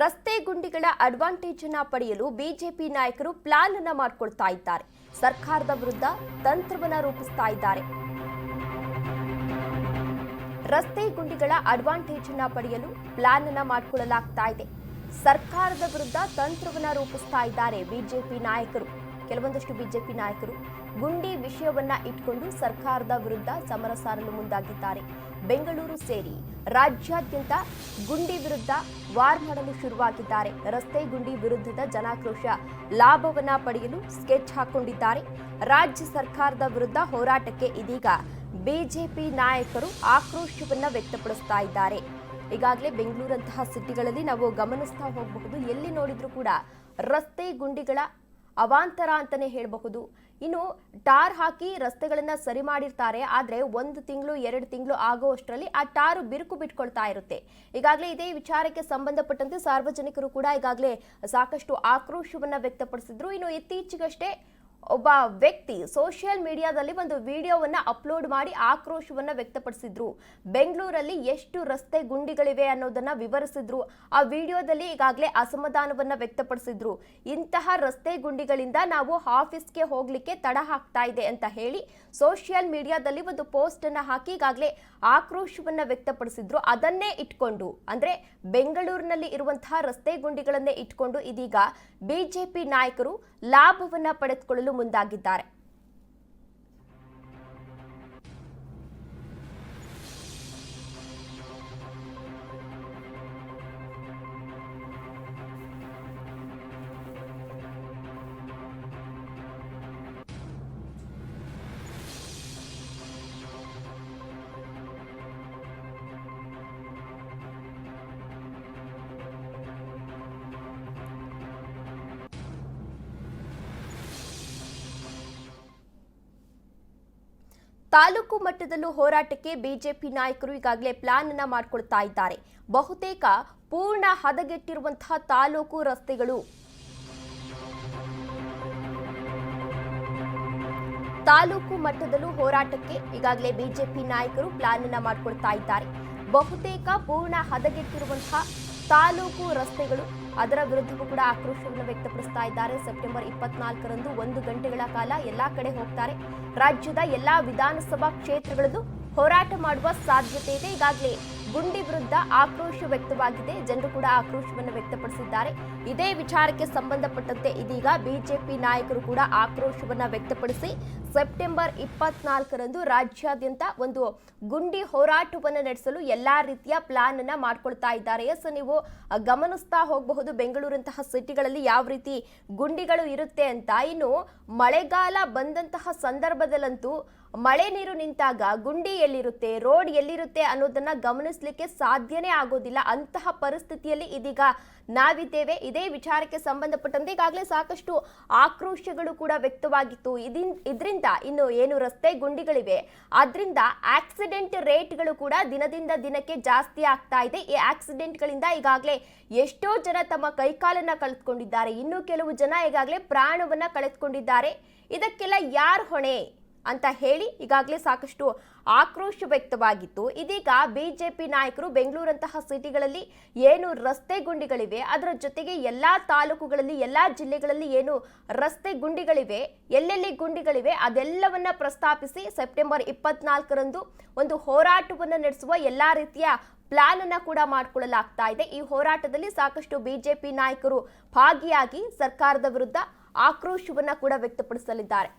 ರಸ್ತೆ ಗುಂಡಿಗಳ ಅಡ್ವಾಂಟೇಜ್ ಅನ್ನ ಪಡೆಯಲು ಬಿಜೆಪಿ ನಾಯಕರು ಪ್ಲಾನ್ ಅನ್ನ ಮಾಡಿಕೊಳ್ತಾ ಇದ್ದಾರೆ. ಸರ್ಕಾರದ ವಿರುದ್ಧ ತಂತ್ರವನ್ನ ರೂಪಿಸ್ತಾ ಇದ್ದಾರೆ. ರಸ್ತೆ ಗುಂಡಿಗಳ ಅಡ್ವಾಂಟೇಜ್ ಅನ್ನ ಪಡೆಯಲು ಪ್ಲಾನ್ ಅನ್ನ ಮಾಡಿಕೊಳ್ಳಲಾಗ್ತಾ ಇದೆ. ಸರ್ಕಾರದ ವಿರುದ್ಧ ತಂತ್ರವನ್ನ ರೂಪಿಸ್ತಾ ಇದ್ದಾರೆ ಬಿಜೆಪಿ ನಾಯಕರು. ಕೆಲವೊಂದಷ್ಟು ಬಿಜೆಪಿ ನಾಯಕರು ಗುಂಡಿ ವಿಷಯವನ್ನ ಇಟ್ಕೊಂಡು ಸರ್ಕಾರದ ವಿರುದ್ಧ ಸಮರ ಸಾರಲು ಮುಂದಾಗಿದ್ದಾರೆ. ಬೆಂಗಳೂರು ಸೇರಿ ರಾಜ್ಯಾದ್ಯಂತ ಗುಂಡಿ ವಿರುದ್ಧ ವಾರ್ ಮಾಡಲು ಶುರುವಾಗಿದ್ದಾರೆ. ರಸ್ತೆ ಗುಂಡಿ ವಿರುದ್ಧದ ಜನಾಕ್ರೋಶ ಲಾಭವನ್ನ ಪಡೆಯಲು ಸ್ಕೆಚ್ ಹಾಕೊಂಡಿದ್ದಾರೆ. ರಾಜ್ಯ ಸರ್ಕಾರದ ವಿರುದ್ಧ ಹೋರಾಟಕ್ಕೆ ಇದೀಗ ಬಿಜೆಪಿ ನಾಯಕರು ಆಕ್ರೋಶವನ್ನ ವ್ಯಕ್ತಪಡಿಸ್ತಾ ಇದ್ದಾರೆ. ಈಗಾಗಲೇ ಬೆಂಗಳೂರಂತಹ ಸಿಟಿಗಳಲ್ಲಿ ನಾವು ಗಮನಿಸ್ತಾ ಹೋಗಬಹುದು. ಎಲ್ಲಿ ನೋಡಿದ್ರೂ ಕೂಡ ರಸ್ತೆ ಗುಂಡಿಗಳ ಅವಾಂತರ ಅಂತಲೇ ಹೇಳಬಹುದು. ಇನ್ನು ಟಾರ್ ಹಾಕಿ ರಸ್ತೆಗಳನ್ನು ಸರಿ ಮಾಡಿರ್ತಾರೆ, ಆದ್ರೆ ಒಂದು ತಿಂಗಳು, ಎರಡು ತಿಂಗಳು ಆಗುವಷ್ಟರಲ್ಲಿ ಆ ಟಾರು ಬಿರುಕು ಬಿಟ್ಕೊಳ್ತಾ ಇರುತ್ತೆ. ಈಗಾಗಲೇ ಇದೇ ವಿಚಾರಕ್ಕೆ ಸಂಬಂಧಪಟ್ಟಂತೆ ಸಾರ್ವಜನಿಕರು ಕೂಡ ಈಗಾಗಲೇ ಸಾಕಷ್ಟು ಆಕ್ರೋಶವನ್ನ ವ್ಯಕ್ತಪಡಿಸಿದ್ರು. ಇನ್ನು ಇತ್ತೀಚೆಗಷ್ಟೇ ಒಬ್ಬ ವ್ಯಕ್ತಿ ಸೋಷಿಯಲ್ ಮೀಡಿಯಾದಲ್ಲಿ ಒಂದು ವಿಡಿಯೋವನ್ನ ಅಪ್ಲೋಡ್ ಮಾಡಿ ಆಕ್ರೋಶವನ್ನ ವ್ಯಕ್ತಪಡಿಸಿದ್ರು. ಬೆಂಗಳೂರಲ್ಲಿ ಎಷ್ಟು ರಸ್ತೆ ಗುಂಡಿಗಳಿವೆ ಅನ್ನೋದನ್ನ ವಿವರಿಸಿದ್ರು. ಆ ವಿಡಿಯೋದಲ್ಲಿ ಈಗಾಗಲೇ ಅಸಮಾಧಾನವನ್ನ ವ್ಯಕ್ತಪಡಿಸಿದ್ರು. ಇಂತಹ ರಸ್ತೆ ಗುಂಡಿಗಳಿಂದ ನಾವು ಆಫೀಸ್ಗೆ ಹೋಗ್ಲಿಕ್ಕೆ ತಡ ಹಾಕ್ತಾ ಇದೆ ಅಂತ ಹೇಳಿ ಸೋಷಿಯಲ್ ಮೀಡಿಯಾದಲ್ಲಿ ಒಂದು ಪೋಸ್ಟ್ ಅನ್ನ ಹಾಕಿ ಈಗಾಗಲೇ ಆಕ್ರೋಶವನ್ನ ವ್ಯಕ್ತಪಡಿಸಿದ್ರು. ಅದನ್ನೇ ಇಟ್ಕೊಂಡು, ಅಂದ್ರೆ ಬೆಂಗಳೂರಿನಲ್ಲಿ ಇರುವಂತಹ ರಸ್ತೆ ಗುಂಡಿಗಳನ್ನೇ ಇಟ್ಕೊಂಡು ಇದೀಗ ಬಿಜೆಪಿ ನಾಯಕರು ಲಾಭವನ್ನ ಪಡೆದುಕೊಳ್ಳಲು ಮುಂದಾಗಿದ್ದಾರೆ. ತಾಲೂಕು ಮಟ್ಟದಲ್ಲೂ ಹೋರಾಟಕ್ಕೆ ಬಿಜೆಪಿ ನಾಯಕರು ಈಗಾಗಲೇ ಪ್ಲಾನ್ ಅನ್ನ ಮಾಡ್ಕೊಳ್ತಾ ಇದ್ದಾರೆ. ಬಹುತೇಕ ಪೂರ್ಣ ಹದಗೆಟ್ಟಿರುವಂತಹ ತಾಲೂಕು ರಸ್ತೆಗಳು. ತಾಲೂಕು ಮಟ್ಟದಲ್ಲೂ ಹೋರಾಟಕ್ಕೆ ಈಗಾಗಲೇ ಬಿಜೆಪಿ ನಾಯಕರು ಪ್ಲಾನ್ ಅನ್ನ ಮಾಡ್ಕೊಳ್ತಾ ಇದ್ದಾರೆ. ಬಹುತೇಕ ಪೂರ್ಣ ಹದಗೆಟ್ಟಿರುವಂತಹ ತಾಲೂಕು ರಸ್ತೆಗಳು ಅದರ ವಿರುದ್ಧವೂ ಕೂಡ ಆಕ್ರೋಶವನ್ನು ವ್ಯಕ್ತಪಡಿಸ್ತಾ ಇದ್ದಾರೆ. ಸೆಪ್ಟೆಂಬರ್ ಇಪ್ಪತ್ನಾಲ್ಕರಂದು ಒಂದು ಗಂಟೆಗಳ ಕಾಲ ಎಲ್ಲಾ ಕಡೆ ಹೋಗ್ತಾರೆ. ರಾಜ್ಯದ ಎಲ್ಲಾ ವಿಧಾನಸಭಾ ಕ್ಷೇತ್ರಗಳಲ್ಲೂ ಹೋರಾಟ ಮಾಡುವ ಸಾಧ್ಯತೆ ಇದೆ. ಈಗಾಗಲೇ ಗುಂಡಿ ವಿರುದ್ಧ ಆಕ್ರೋಶ ವ್ಯಕ್ತವಾಗಿದೆ. ಜನರು ಕೂಡ ಆಕ್ರೋಶವನ್ನು ವ್ಯಕ್ತಪಡಿಸಿದ್ದಾರೆ. ಇದೇ ವಿಚಾರಕ್ಕೆ ಸಂಬಂಧಪಟ್ಟಂತೆ ಇದೀಗ ಬಿಜೆಪಿ ನಾಯಕರು ಕೂಡ ಆಕ್ರೋಶವನ್ನು ವ್ಯಕ್ತಪಡಿಸಿ ಸೆಪ್ಟೆಂಬರ್ ಇಪ್ಪತ್ನಾಲ್ಕರಂದು ರಾಜ್ಯಾದ್ಯಂತ ಒಂದು ಗುಂಡಿ ಹೋರಾಟವನ್ನು ನಡೆಸಲು ಎಲ್ಲ ರೀತಿಯ ಪ್ಲಾನ್ ಅನ್ನ ಮಾಡ್ಕೊಳ್ತಾ ಇದ್ದಾರೆ. ಎಸ್ ನೀವು ಗಮನಿಸ್ತಾ ಹೋಗಬಹುದು ಬೆಂಗಳೂರಂತಹ ಸಿಟಿಗಳಲ್ಲಿ ಯಾವ ರೀತಿ ಗುಂಡಿಗಳು ಇರುತ್ತೆ ಅಂತ. ಇನ್ನು ಮಳೆಗಾಲ ಬಂದಂತಹ ಸಂದರ್ಭದಲ್ಲಂತೂ ಮಳೆ ನೀರು ನಿಂತಾಗ ಗುಂಡಿ ಎಲ್ಲಿರುತ್ತೆ, ರೋಡ್ ಎಲ್ಲಿರುತ್ತೆ ಅನ್ನೋದನ್ನ ಗಮನಿಸಲಿಕ್ಕೆ ಸಾಧ್ಯನೇ ಆಗೋದಿಲ್ಲ. ಅಂತಹ ಪರಿಸ್ಥಿತಿಯಲ್ಲಿ ಇದೀಗ ನಾವಿದ್ದೇವೆ. ಇದೇ ವಿಚಾರಕ್ಕೆ ಸಂಬಂಧಪಟ್ಟಂತೆ ಈಗಾಗಲೇ ಸಾಕಷ್ಟು ಆಕ್ರೋಶಗಳು ಕೂಡ ವ್ಯಕ್ತವಾಗಿತ್ತು. ಇದಿನ್ ಇನ್ನು ಏನು ರಸ್ತೆ ಗುಂಡಿಗಳಿವೆ. ಅದರಿಂದ ಆಕ್ಸಿಡೆಂಟ್ ರೇಟ್ಗಳು ಕೂಡ ದಿನದಿಂದ ದಿನಕ್ಕೆ ಜಾಸ್ತಿ ಆಗ್ತಾ ಇದೆ. ಈ ಆಕ್ಸಿಡೆಂಟ್ಗಳಿಂದ ಈಗಾಗಲೇ ಎಷ್ಟೋ ಜನ ತಮ್ಮ ಕೈಕಾಲನ್ನ ಕಳೆದುಕೊಂಡಿದ್ದಾರೆ. ಇನ್ನು ಕೆಲವು ಜನ ಈಗಾಗಲೇ ಪ್ರಾಣವನ್ನ ಕಳೆದುಕೊಂಡಿದ್ದಾರೆ. ಇದಕ್ಕೆಲ್ಲ ಯಾರ್ ಹೊಣೆ? ಅಂತ ಹೇಳಿ ಈಗಾಗಲೇ ಸಾಕಷ್ಟು ಆಕ್ರೋಶ ವ್ಯಕ್ತವಾಗಿತ್ತು. ಇದೀಗ ಬಿಜೆಪಿ ನಾಯಕರು ಬೆಂಗಳೂರಂತಹ ಸಿಟಿಗಳಲ್ಲಿ ಏನು ರಸ್ತೆ ಗುಂಡಿಗಳಿವೆ, ಅದರ ಜೊತೆಗೆ ಎಲ್ಲಾ ತಾಲೂಕುಗಳಲ್ಲಿ, ಎಲ್ಲಾ ಜಿಲ್ಲೆಗಳಲ್ಲಿ ಏನು ರಸ್ತೆ ಗುಂಡಿಗಳಿವೆ, ಎಲ್ಲೆಲ್ಲಿ ಗುಂಡಿಗಳಿವೆ, ಅದೆಲ್ಲವನ್ನ ಪ್ರಸ್ತಾಪಿಸಿ ಸೆಪ್ಟೆಂಬರ್ ಇಪ್ಪತ್ನಾಲ್ಕರಂದು ಒಂದು ಹೋರಾಟವನ್ನು ನಡೆಸುವ ಎಲ್ಲ ರೀತಿಯ ಪ್ಲಾನ್ ಅನ್ನ ಕೂಡ ಮಾಡಿಕೊಳ್ಳಲಾಗ್ತಾ ಇದೆ. ಈ ಹೋರಾಟದಲ್ಲಿ ಸಾಕಷ್ಟು ಬಿಜೆಪಿ ನಾಯಕರು ಭಾಗಿಯಾಗಿ ಸರ್ಕಾರದ ವಿರುದ್ಧ ಆಕ್ರೋಶವನ್ನ ಕೂಡ ವ್ಯಕ್ತಪಡಿಸಲಿದ್ದಾರೆ.